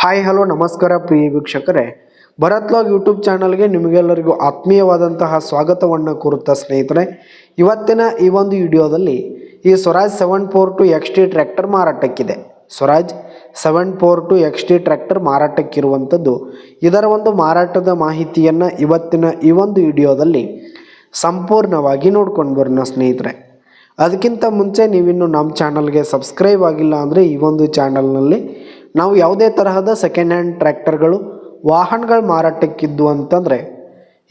Hi, hello, ನಮಸ್ಕಾರ ಪ್ರಿಯ ವೀಕ್ಷಕರೇ. Bharat log YouTube ಚಾನಲ್ಗೆ ನಿಮಗೆಲ್ಲರಿಗೂ ಆತ್ಮೀಯವಾದಂತಹ ಸ್ವಾಗತವನ್ನು ಕೋರುತ್ತಾ ಸ್ನೇಹಿತರೆ. ಇವತ್ತಿನ ಈ ಒಂದು ವಿಡಿಯೋದಲ್ಲಿ ಈ Swaraj seven four two X T tractor ಮಾರಾಟಕ್ಕಿದೆ. Swaraj seven four two X T tractor ಮಾರಾಟಕ್ಕಿರುವಂಥದ್ದು. ಇದರ ಒಂದು ಮಾರಾಟದ ಮಾಹಿತಿಯನ್ನು ಇವತ್ತಿನ ಈ ಒಂದು ವಿಡಿಯೋದಲ್ಲಿ ಸಂಪೂರ್ಣವಾಗಿ ನೋಡ್ಕೊಂಡು ಬರೋಣ ಸ್ನೇಹಿತರೆ. ಅದಕ್ಕಿಂತ ಮುಂಚೆ ನೀವಿನ್ನು ನಮ್ಮ ಚಾನಲ್ಗೆ ಸಬ್ಸ್ಕ್ರೈಬ್ ಆಗಿಲ್ಲ ಅಂದರೆ ಈ ಒಂದು ಚಾನಲ್ನಲ್ಲಿ ನಾವು ಯಾವುದೇ ತರಹದ ಸೆಕೆಂಡ್ ಹ್ಯಾಂಡ್ ಟ್ರ್ಯಾಕ್ಟರ್ಗಳು ವಾಹನಗಳು ಮಾರಾಟಕ್ಕಿದ್ದು ಅಂತಂದರೆ,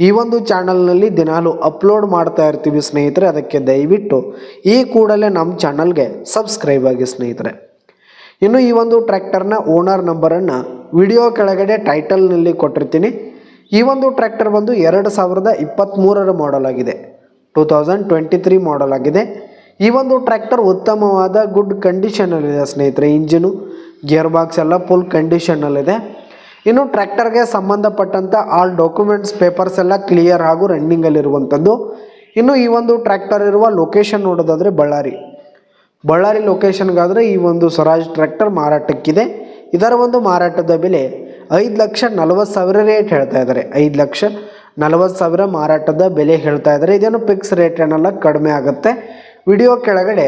ಈ ಒಂದು ಚಾನಲ್ನಲ್ಲಿ ದಿನಾಲು ಅಪ್ಲೋಡ್ ಮಾಡ್ತಾ ಇರ್ತೀವಿ ಸ್ನೇಹಿತರೆ, ಅದಕ್ಕೆ ದಯವಿಟ್ಟು ಈ ಕೂಡಲೇ ನಮ್ಮ ಚಾನಲ್ಗೆ ಸಬ್ಸ್ಕ್ರೈಬ್ ಆಗಿ ಸ್ನೇಹಿತರೆ. ಇನ್ನು ಈ ಒಂದು ಟ್ರ್ಯಾಕ್ಟರ್ನ ಓನರ್ ನಂಬರನ್ನು ವಿಡಿಯೋ ಕೆಳಗಡೆ ಟೈಟಲ್ನಲ್ಲಿ ಕೊಟ್ಟಿರ್ತೀನಿ. ಈ ಒಂದು ಟ್ರ್ಯಾಕ್ಟರ್ ಬಂದು ಎರಡು ಸಾವಿರದ ಇಪ್ಪತ್ತ್ಮೂರರ ಮಾಡಲ್ ಆಗಿದೆ, two thousand twenty three model ಆಗಿದೆ. ಈ ಒಂದು ಟ್ರ್ಯಾಕ್ಟರ್ ಉತ್ತಮವಾದ ಗುಡ್ ಕಂಡೀಷನಲ್ಲಿದೆ ಸ್ನೇಹಿತರೆ, ಇಂಜಿನು. ಗೇರ್ ಬಾಕ್ಸ್ ಎಲ್ಲ ಫುಲ್ ಕಂಡೀಷನಲ್ಲಿದೆ ಇನ್ನು ಟ್ರ್ಯಾಕ್ಟರ್ಗೆ ಸಂಬಂಧಪಟ್ಟಂಥ ಆಲ್ ಡಾಕ್ಯುಮೆಂಟ್ಸ್ ಪೇಪರ್ಸ್ ಎಲ್ಲ ಕ್ಲಿಯರ್ ಹಾಗೂ ರನ್ನಿಂಗಲ್ಲಿರುವಂಥದ್ದು ಇನ್ನು ಈ ಒಂದು ಟ್ರ್ಯಾಕ್ಟರ್ ಇರುವ ಲೊಕೇಶನ್ ನೋಡೋದಾದರೆ ಬಳ್ಳಾರಿ. ಬಳ್ಳಾರಿ ಲೊಕೇಶನ್ಗಾದರೆ ಈ ಒಂದು ಸ್ವರಾಜ್ ಟ್ರ್ಯಾಕ್ಟರ್ ಮಾರಾಟಕ್ಕಿದೆ. ಇದರ ಒಂದು ಮಾರಾಟದ ಬೆಲೆ ಐದು ಲಕ್ಷ ನಲವತ್ತು ಸಾವಿರ ರೇಟ್ ಹೇಳ್ತಾ ಇದ್ದಾರೆ. ಐದು ಲಕ್ಷ ನಲವತ್ತು ಸಾವಿರ ಮಾರಾಟದ ಬೆಲೆ ಹೇಳ್ತಾ ಇದ್ದಾರೆ. ಇದೇನು ಫಿಕ್ಸ್ ರೇಟ್ ಏನಲ್ಲ, ಕಡಿಮೆ ಆಗುತ್ತೆ. ವಿಡಿಯೋ ಕೆಳಗಡೆ